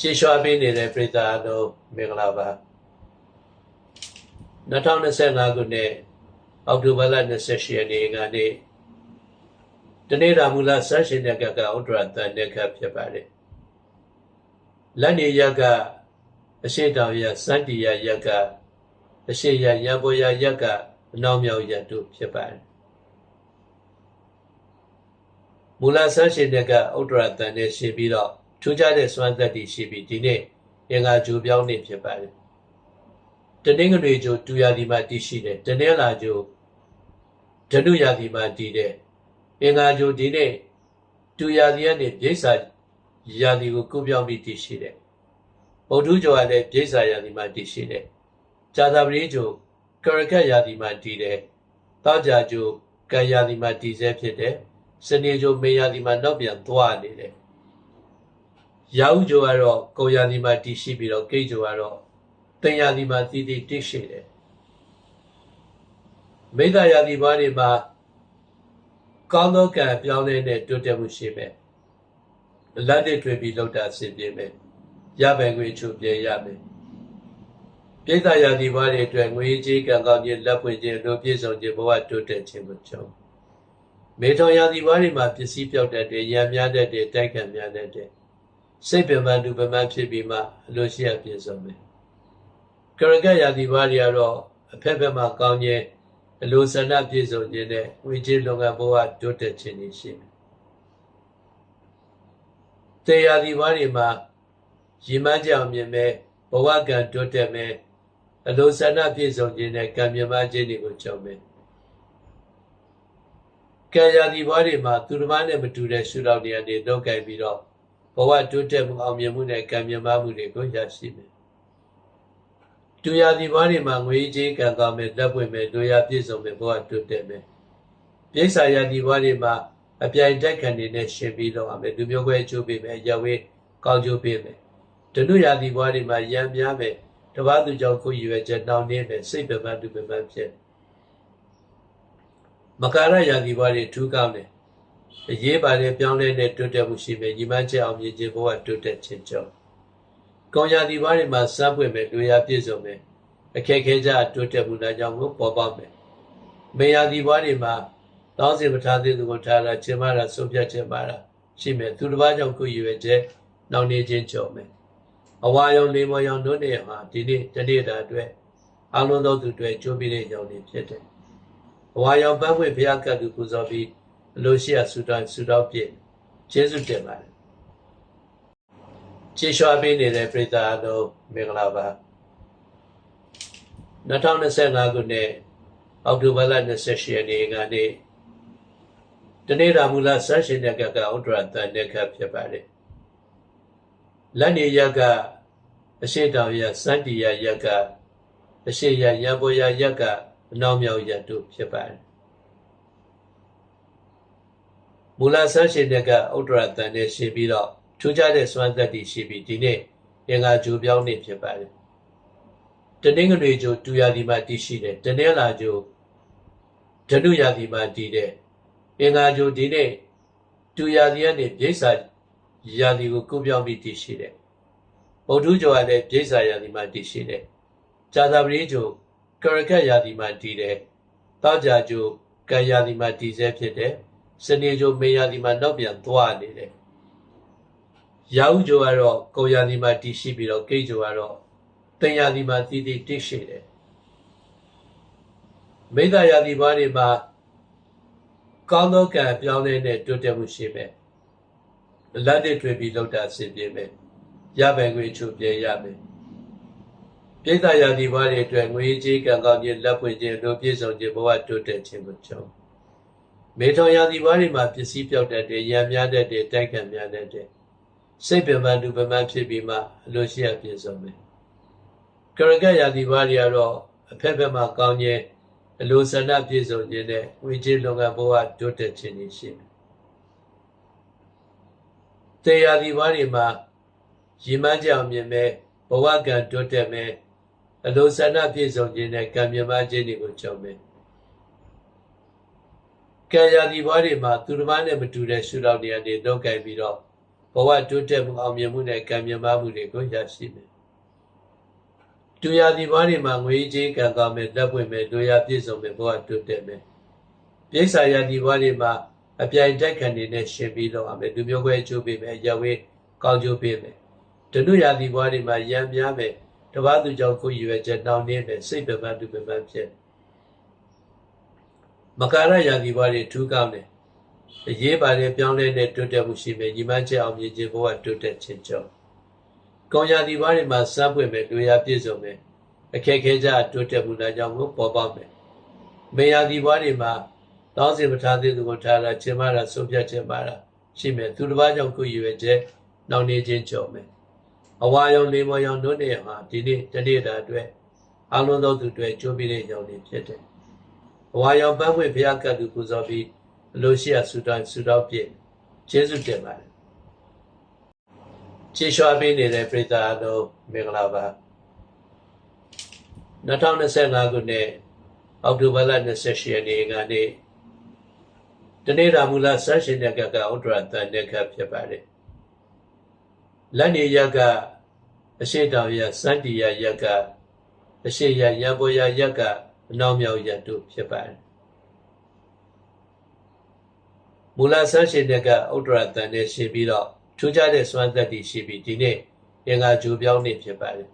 ကြည်ရွှာပေးနေတဲ့ပြည်သားအလုံးမင်္ဂလာပါ2025ခုနှစ်အောက်တိုဘာလ28ရက်နေ့ကနေတနေ့တာမူလဆန်းရှင်တဲ့ကကဥဒရတန်တဲ့ခဖြစ်ပါတယ်လက်နေရက်ကအရှိတောင်ရစန္တီရရက်ကအရှိရရံပေါ်ရရက်ကအနောက်မြောက်ရက်တို့ဖြစ်ပါတယ်မူလဆန်းရှင်တဲ့ကဥဒရတန်နဲ့ရှင်ပြီးတော့ ထူးခြားတဲ့စွမ်းသက်တည်ရှိပြီးဒီနေ့အင်္ဂါဂျိုပြောင်းနေဖြစ်ပါတယ်တနင်္ဂနွေဂျိုတူရာဒီမှာတည်ရှိတယ်တနင်္လာဂျိုဓနုရာဒီမှာတည်တယ်အင်္ဂါဂျိုဒီနေ့တူရာဒီကနေပြိဿာရာဒီကိုကုပြောင်းပြီးတည်ရှိတယ်ဗုဒ္ဓဂျိုကလည်းပြိဿာရာဒီမှာတည်ရှိတယ်ဇာတာပရိဂျိုကရကတ်ရာဒီမှာတည်တယ်တောကြဂျိုကံရာဒီမှာတည်ဆဲဖြစ်တယ်စနေဂျိုမေရာဒီမှာနောက်ပြန်သွားနေတယ် ရာဟုဂျိုကတော့ကိုရာဒီမှာတည်ရှိပြီးတော့ကိတ်ဂျိုကတော့တင်ရာဒီမှာတည်တည်တည်ရှိတယ်မိဒ္ဒရာဒီဘာတွေမှာကောင်းသောကံပြောင်းလဲတဲ့တိုးတက်မှုရှိမယ်လက်တွေတွေ့ပြီးလောက်တာအဆင်ပြေမယ်ရပယ်ခွေချုပ်ပြေရမယ်ပြိဿရာဒီဘာတွေအတွက်ငွေကြေးကံကောင်းခြင်းလက်ပွင့်ခြင်းလိုပြည့်စုံခြင်းဘဝတိုးတက်ခြင်းကိုကြုံမေထောင်ရာဒီဘာတွေမှာပစ္စည်းပြောက်တတ်တယ်ရံများတတ်တယ်တိုက်ခံများတတ်တယ် စိတ်ပင်ပန်းသူပင်ပန်းဖြစ်ပြီးမှအလိုရှိရပြည့်စုံမယ်ကရကရာဒီဘာတွေကတော့အဖက်ဖက်မှာကောင်းခြင်းအလိုဆန္ဒပြည့်စုံခြင်းနဲ့ဝိကြီးလုံငန်းဘဝတိုးတက်ခြင်းတွေရှိတယ်။တရားဒီဘာတွေမှာရည်မှန်းကြအောင်မြင်မဲ့ဘဝကံတိုးတက်မဲ့အလိုဆန္ဒပြည့်စုံခြင်းနဲ့ကံမြမခြင်းတွေကိုကြုံမယ်။ကံရာဒီဘာတွေမှာသူတစ်ပါးနဲ့မတူတဲ့ရှုထောင့်တွေအနေတော့ကြိုက်ပြီးတော့ ဘဝတိုးတက်မှုအောင်မြင်မှုနဲ့ကံမြမမှုတွေကိုရရှိမယ်။တူရာဒီဘာတွေမှာငွေကြေးကံကောင်းမဲ့လက်ပွင့်မဲ့တို့ရပြည့်စုံမဲ့ဘဝတိုးတက်မဲ့ပြိဿာရာဒီဘာတွေမှာအပြိုင်တက်ခံနေတဲ့ရှင်ပြီးတော့အမယ်လူမျိုးခွဲအကျိုးပေးမယ်ရဝေးကောင်းကျိုးပေးမယ်ဒနုရာဒီဘာတွေမှာရံများမဲ့တပတ်သူကြောင့်ကိုယ်ရွယ်ချက်နှောင်းနေမဲ့စိတ်ပပန်းသူပပန်းဖြစ်မကာရရာဒီဘာတွေထူးကောင်းတယ် အရေးပါတဲ့ပြောင်းလဲတဲ့တိုးတက်မှုရှိမယ်ညီမချက်အောင်မြင်ခြင်းဘဝတိုးတက်ခြင်းကြောင့်ကောင်းရာဒီဘာတွေမှာစပ်ပွင့်မယ်လူရပြည့်စုံမယ်အခက်ခဲကြတိုးတက်မှုလာကြောင့်ကိုပေါ်ပေါက်မယ်မေယာဒီဘာတွေမှာတောင်းစင်ပထားသေးသူကိုထားတာကျင်မာတာဆုံးဖြတ်ခြင်းပါတာရှိမယ်သူတစ်ပါးကြောင့်ကိုရွယ်ချက်နှောင့်နှေးခြင်းကြောင့်မယ်အဝါရောင်လေမော်ရောင်တို့နေဟာဒီနေ့တနေ့တာအတွက်အလုံးသောသူတွေကြိုးပြီးတဲ့ကြောင့်နေဖြစ်တယ်အဝါရောင်ပန်းပွင့်ဘုရားကတ်သူပူဇော်ပြီး အလိုရှိရဆူတောင်းဆူတောင်းပြည့်ကျေးဇူးတင်ပါတယ်ကျေးဇူးပေးနေတဲ့ပြည်သားအလုံးမင်္ဂလာပါ2025ခုနှစ်အောက်တိုဘာလ28ရက်နေ့ကနေတနေ့တာမူလဆန်းရှင်တဲ့ကကဥဒရတန်တဲ့ခဖြစ်ပါတယ်လက်နေရက်ကအရှိတောင်ရစန္တီရရက်ကအရှိရရံပေါ်ရရက်ကအနောက်မြောက်ရက်တို့ဖြစ်ပါတယ် မူလဆန်းရှင်တဲ့ကဥဒရတန်နဲ့ရှင်ပြီးတော့ထူးခြားတဲ့စွမ်းသက်တည်ရှိပြီးဒီနေ့အင်္ဂါဂျိုပြောင်းနေဖြစ်ပါတယ်တနင်္ဂနွေဂျိုတူရာဒီမှာတည်ရှိတယ်တနင်္လာဂျိုဓနုရာဒီမှာတည်တယ်အင်္ဂါဂျိုဒီနေ့တူရာဒီကနေပြိဿာရာဒီကိုကုပြောင်းပြီးတည်ရှိတယ်ဗုဒ္ဓဂျိုကလည်းပြိဿာရာဒီမှာတည်ရှိတယ်ဇာတာပရိဂျိုကရကတ်ရာဒီမှာတည်တယ်တောကြဂျိုကံရာဒီမှာတည်ဆဲဖြစ်တယ် စနေဂျိုမေရာဒီမှာနောက်ပြန်သွားနေတယ်ရာဟုဂျိုကတော့ကိုရာဒီမှာတည်ရှိပြီးတော့ကိတ်ဂျိုကတော့တင်ရာဒီမှာတည်တည်တည်ရှိတယ်မိဒ္ဒရာဒီဘာတွေမှာကောင်းသောကံပြောင်းလဲတဲ့တိုးတက်မှုရှိမယ်လက်တွေတွေ့ပြီးလောက်တာအဆင်ပြေမယ်ရပယ်ခွေချုပ်ပြေရမယ်ပြိဿရာဒီဘာတွေအတွက်ငွေကြေးကံကောင်းခြင်းလက်ပွင့်ခြင်းလိုပြည့်စုံခြင်းဘဝတိုးတက်ခြင်းကိုကြုံ မေထောင်ရာဒီဘာတွေမှာပစ္စည်းပြောက်တတ်တယ်ရံများတတ်တယ်တိုက်ခံများတတ်တယ်စိတ်ပင်ပန်းသူပင်ပန်းဖြစ်ပြီးမှအလိုရှိရပြည့်စုံမယ်ကရကတ်ရာဒီဘာတွေကတော့အဖက်ဖက်မှာကောင်းခြင်းအလိုဆန္ဒပြည့်စုံခြင်းနဲ့ဝိကြီးလုံငန်းဘဝတိုးတက်ခြင်းတွေရှိတယ်။တရားဒီဘာတွေမှာရည်မှန်းကြအောင်မြင်မဲ့ဘဝကံတိုးတက်မဲ့အလိုဆန္ဒပြည့်စုံခြင်းနဲ့ကံမြမခြင်းတွေကိုကြုံမယ်။ ကံရာဒီဘာတွေမှာသူတစ်ပါးနဲ့မတူတဲ့ရှုထောင့်တွေအနေတော့ကြိုက်ပြီးတော့ဘဘဝတိုးတက်မှုအောင်မြင်မှုနဲ့ကံမြတ်မှုတွေကိုရရှိမယ်။တူရသည်ဘွားတွေမှာငွေကြေးကံကောင်းမယ်လက်ပွင့်မယ်တို့ရပြည့်စုံမယ်ဘဝတိုးတက်မယ်။ပြိဿာရသည်ဘွားတွေမှာအပြိုင်တိုက်ခံနေတဲ့ရှင်ပြီးတော့အမယ်လူမျိုးခွဲအကျိုးပေးမယ်ရဝေးကောင်းကျိုးပေးမယ်။ဒနုရသည်ဘွားတွေမှာရံများမယ်တပားသူကြောင့်ကိုယ်ရွယ်ချက်နှောင်းနေမယ်စိတ်ပပန်းသူပပန်းဖြစ် မကာရရာသီဘွားတွေထူးကောင်းတယ်အရေးပါတဲ့ပြောင်းလဲတဲ့တိုးတက်မှုရှိမယ်ညီမချက်အောင်မြင်ခြင်းဘဝတိုးတက်ခြင်းကြောင့်ကောင်းရာသီဘွားတွေမှာစမ်းပွင့်မယ်တွေ့ရပြည့်စုံမယ်အခက်ခဲကြတိုးတက်မှုလာကြောင်းကိုပေါ်ပေါက်မယ်မေယာသီဘွားတွေမှာတောင်းစီပထားသေးသူကိုထားတာခြင်းမတာဆုံးဖြတ်ခြင်းပါတာရှိမယ်သူတစ်ပါးကြောင့်ကိုယ်ရွယ်ချက်နှောင့်နေခြင်းကြောင့်မယ်အဝါရောင်လေးမော်ရောင်တို့နေဟာဒီနေ့တနေ့တာအတွက်အလုံးသောသူတွေကြိုးပြီးတဲ့ကြောင့်နေဖြစ်တယ် အဝါရောင်ပန်းပွင့်ဘုရားကတ်သူပူဇော်ပြီးအလိုရှိရဆူတောင်းဆူတောင်းပြည့်ကျေးဇူးတင်ပါတယ်ခြေလျှော်ပေးနေတဲ့ပြည်သားအလုံးမင်္ဂလာပါ2025ခုနှစ်အောက်တိုဘာလ28ရက်နေ့ကနေတနေ့တာမူလဆန်းရှင်တဲ့ကကဥဒ္ဒရတန်တဲ့ကဖြစ်ပါတယ်လက်နေရကအရှိတောင်ရစန္တီရရကအရှိရရံပေါ်ရရက အနောက်မြောက်ရတို့ဖြစ်ပါတယ်မူလဆန်းရှင်တဲ့ကဥဒ္ဒရတန်နဲ့ရှင်ပြီးတော့ထူးခြားတဲ့စွမ်းသက်တည်ရှိပြီးဒီနေ့အင်္ဂါဂျိုပြောင်းနေဖြစ်ပါတယ်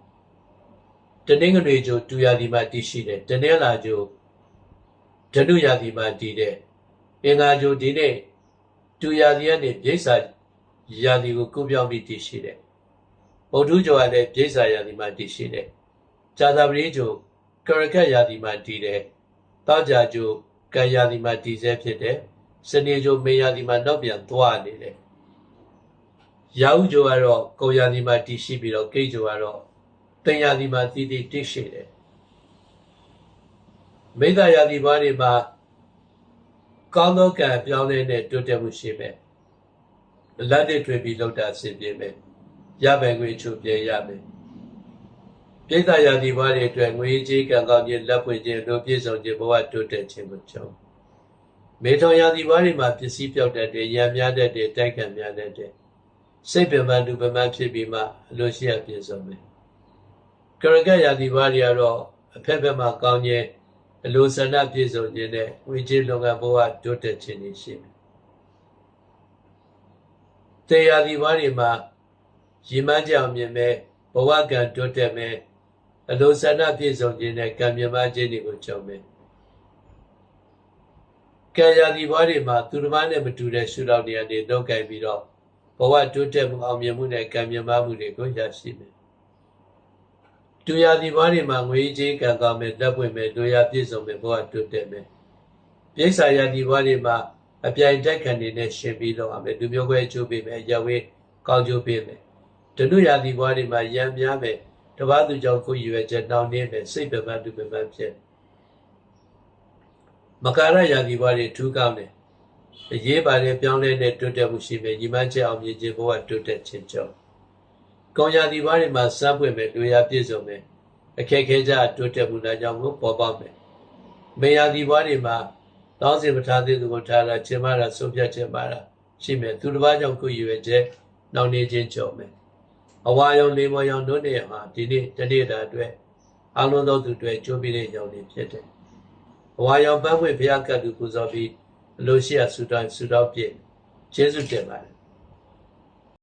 တနင်္ဂနွေဂျိုတူရာဒီမှာတည်ရှိတယ်တနင်္လာဂျိုဓနုရာဒီမှာတည်တယ်အင်္ဂါဂျိုဒီနေ့တူရာဒီကနေပြိဿာရာဒီကိုကုပြောင်းပြီးတည်ရှိတယ်ဗုဒ္ဓဂျိုကလည်းပြိဿာရာဒီမှာတည်ရှိတယ်ဇာတာပရိဂျို ကရကတ်ရာဒီမှာတည်တယ်တောက်ကြဂျိုကံရာဒီမှာတည်ဆဲဖြစ်တယ်စနေဂျိုမေယာဒီမှာနောက်ပြန်သွားနေတယ်ရာဟုဂျိုကတော့ကုံရာဒီမှာတည်ရှိပြီးတော့ကိတ်ဂျိုကတော့တင်ရာဒီမှာတည်တည်တည်ရှိတယ်မိဒ္ဒရာဒီဘာတွေမှာကောင်းသောကံပြောင်းလဲတဲ့တိုးတက်မှုရှိမယ်လက်တွေတွေ့ပြီးလောက်တာဆင်ပြေမယ်ရပယ်ငွေချုပ်ပြေရမယ် ပြိဿရာဒီဘာတွေအတွက်ငွေကြီးကံကောင်းခြင်းလက်ပွင့်ခြင်းတို့ပြည့်စုံခြင်းဘဝတိုးတက်ခြင်းကိုကြောင်းမေထောင်ရာဒီဘာတွေမှာပစ္စည်းပြောက်တတ်တယ်ရံများတတ်တယ်တိုက်ခံများတတ်တယ်စိတ်ပင်ပန်းသူပင်ပန်းဖြစ်ပြီးမှအလိုရှိရပြည့်စုံမယ်ကရကရာဒီဘာတွေကတော့အဖက်ဖက်မှာကောင်းခြင်းအလိုဆန္ဒပြည့်စုံခြင်းနဲ့ဝိจิตလုံငန်းဘဝတိုးတက်ခြင်းတွေရှိမယ်တရားဒီဘာတွေမှာရည်မှန်းကြအောင်မြင်မဲ့ဘဝကံတိုးတက်မဲ့ အလိုဆန္ဒပြည့်စုံခြင်းနဲ့ကံမြမခြင်းတွေကိုကြုံမယ်ကံရာဒီဘွားတွေမှာသူတစ်ပါးနဲ့မတူတဲ့ရှုထောင့်တွေကနေတော့ကြိုက်ပြီးတော့ဘဝတိုးတက်မှုအောင်မြင်မှုနဲ့ကံမြမမှုတွေကိုရရှိမယ်တူရာဒီဘွားတွေမှာငွေကြေးကံကောင်းမယ်လက်ပွင့်မယ်တို့ရပြည့်စုံမယ်ဘဝတိုးတက်မယ်ပြိဿာရာဒီဘွားတွေမှာအပြိုင်တိုက်ခံနေတဲ့ရှင်ပြီးတော့အမယ်လူမျိုးခွဲအကျိုးပေးမယ်ရဝေးကောင်းကျိုးပေးမယ်ဒနုရာဒီဘွားတွေမှာရံများမယ် တပားသူကြောင့်ကိုယ်ရွယ်ချက်နှောင်းနေမယ်စိတ်ပပန်းသူပပန်းဖြစ်မကာရရာဒီဘွားတွေထူးကောင်းတယ်အရေးပါတဲ့ပြောင်းလဲတဲ့တိုးတက်မှုရှိမယ်ညီမချက်အောင်မြင်ခြင်းဘဝတိုးတက်ခြင်းကြောင့်ကောင်းရာဒီဘွားတွေမှာစမ်းပွင့်မယ်တွေ့ရပြည့်စုံမယ်အခက်ခဲကြတိုးတက်မှုလာကြောင်းကိုပေါ်ပေါက်မယ်မေယာဒီဘွားတွေမှာတောင်းစီပထားသေးသူကိုထားတာခြင်းမတာဆုံးဖြတ်ခြင်းပါတာရှိမယ်သူတစ်ပါးကြောင့်ကိုယ်ရွယ်ချက်နှောင့်နေခြင်းကြောင့်မယ် အဝါရောင်လေးမော်ရောင်တို့နေဟာဒီနေ့တနေ့တာအတွက်အလုံးသောသူတွေကြိုးပြီးတဲ့ကြောင့်နေဖြစ်တယ်အဝါရောင်ပန်းပွင့်ဘုရားကတ်သူပူဇော်ပြီးအလိုရှိရဆူတောင်းဆူတောင်းပြည့်ကျေးဇူးတင်ပါတယ်